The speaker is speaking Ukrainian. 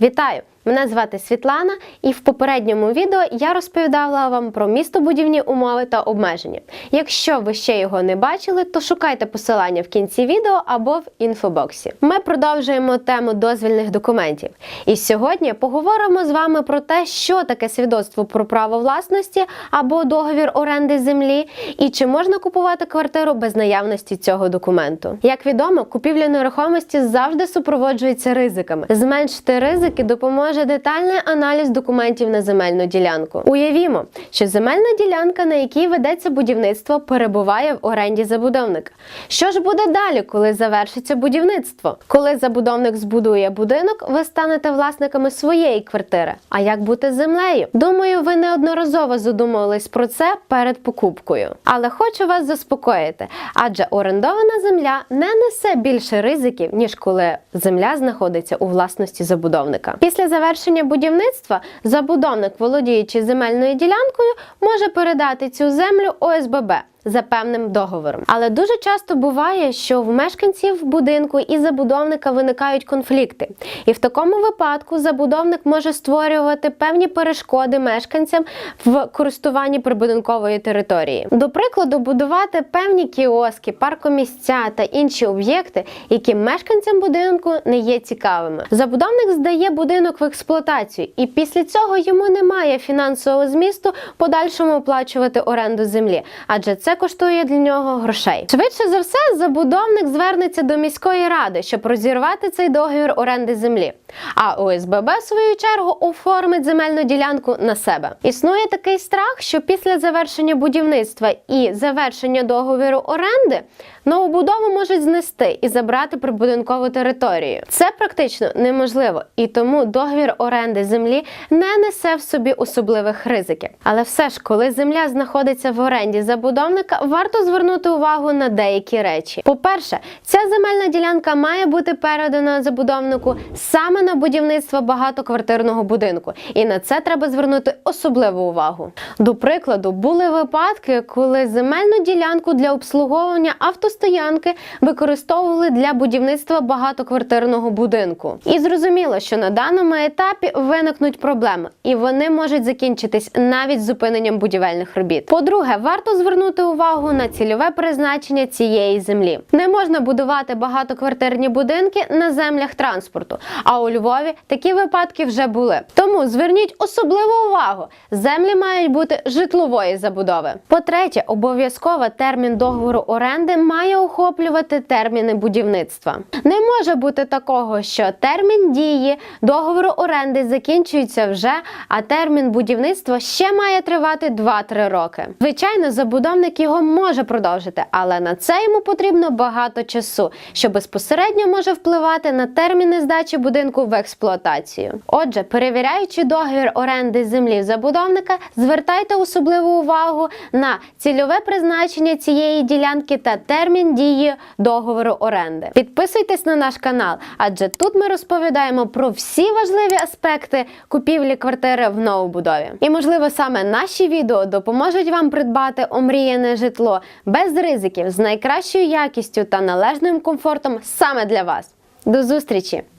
Вітаю! Мене звати Світлана, і в попередньому відео я розповідала вам про містобудівні умови та обмеження. Якщо ви ще його не бачили, то шукайте посилання в кінці відео або в інфобоксі. Ми продовжуємо тему дозвільних документів. І сьогодні поговоримо з вами про те, що таке свідоцтво про право власності або договір оренди землі, і чи можна купувати квартиру без наявності цього документу. Як відомо, купівля нерухомості завжди супроводжується ризиками. Зменшити ризики допоможе детальний аналіз документів на земельну ділянку. Уявімо, що земельна ділянка, на якій ведеться будівництво, перебуває в оренді забудовника. Що ж буде далі, коли завершиться будівництво? Коли забудовник збудує будинок, ви станете власниками своєї квартири. А як бути з землею? Думаю, ви неодноразово задумувались про це перед покупкою. Але хочу вас заспокоїти, адже орендована земля не несе більше ризиків, ніж коли земля знаходиться у власності забудовника. Після завершення будівництва забудовник, володіючи земельною ділянкою, може передати цю землю ОСББ. За певним договором, але дуже часто буває, що в мешканців будинку і забудовника виникають конфлікти, і в такому випадку забудовник може створювати певні перешкоди мешканцям в користуванні прибудинкової території. До прикладу, будувати певні кіоски, паркомісця та інші об'єкти, які мешканцям будинку не є цікавими. Забудовник здає будинок в експлуатацію, і після цього йому немає фінансового змісту подальшому оплачувати оренду землі, адже це коштує для нього грошей. Швидше за все, забудовник звернеться до міської ради, щоб розірвати цей договір оренди землі. А ОСББ, в свою чергу, оформить земельну ділянку на себе. Існує такий страх, що після завершення будівництва і завершення договіру оренди новобудову можуть знести і забрати прибудинкову територію. Це практично неможливо, і тому договір оренди землі не несе в собі особливих ризиків. Але все ж, коли земля знаходиться в оренді забудовника, варто звернути увагу на деякі речі. По-перше, ця земельна ділянка має бути передана забудовнику саме на будівництво багатоквартирного будинку, і на це треба звернути особливу увагу. До прикладу, були випадки, коли земельну ділянку для обслуговування автостоянки використовували для будівництва багатоквартирного будинку. І зрозуміло, що на даному етапі виникнуть проблеми, і вони можуть закінчитись навіть зупиненням будівельних робіт. По-друге, варто звернути увагу на цільове призначення цієї землі. Не можна будувати багатоквартирні будинки на землях транспорту. А у Львові такі випадки вже були. Тому зверніть особливу увагу: землі мають бути житлової забудови. По-третє, обов'язково термін договору оренди має охоплювати терміни будівництва. Не може бути такого, що термін дії договору оренди закінчується вже, а термін будівництва ще має тривати 2-3 роки. Звичайно, його може продовжити, але на це йому потрібно багато часу, що безпосередньо може впливати на терміни здачі будинку в експлуатацію. Отже, перевіряючи договір оренди землі забудовника, звертайте особливу увагу на цільове призначення цієї ділянки та термін дії договору оренди. Підписуйтесь на наш канал, адже тут ми розповідаємо про всі важливі аспекти купівлі квартири в новобудові. І можливо саме наші відео допоможуть вам придбати омріяне житло без ризиків з найкращою якістю та належним комфортом саме для вас. До зустрічі!